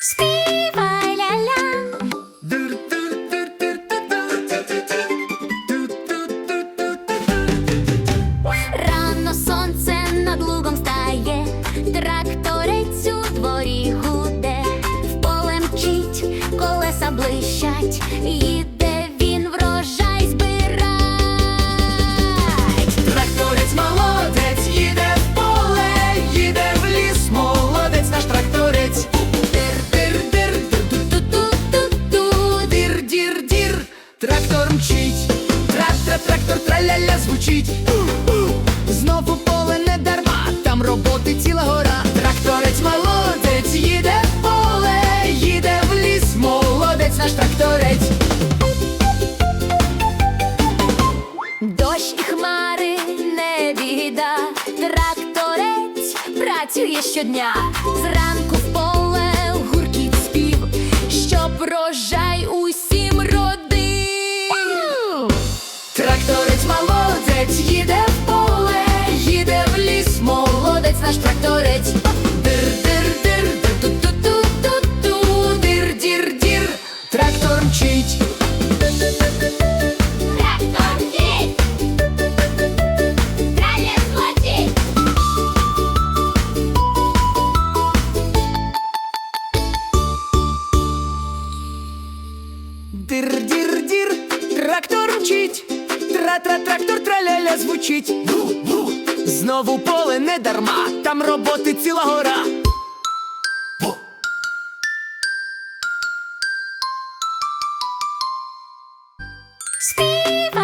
Співай Трактор мчить, тра-тра-трактор траля-ля звучить. Знову поле не дарма, там роботи ціла гора. Тракторець молодець, їде в поле, їде в ліс, молодець наш тракторець. Дощ і хмари не біда, тракторець працює щодня. Зранку Тракторець молодець, їде в поле, їде в ліс, молодець наш тракторець. Дир-дир-дир, ту-ту-ту-ту-ту, дир-дір-дір, трактор мчить. Трактор Тра-тра-трактор траляля звучить. Знову поле не дарма, там роботи ціла гора. Співа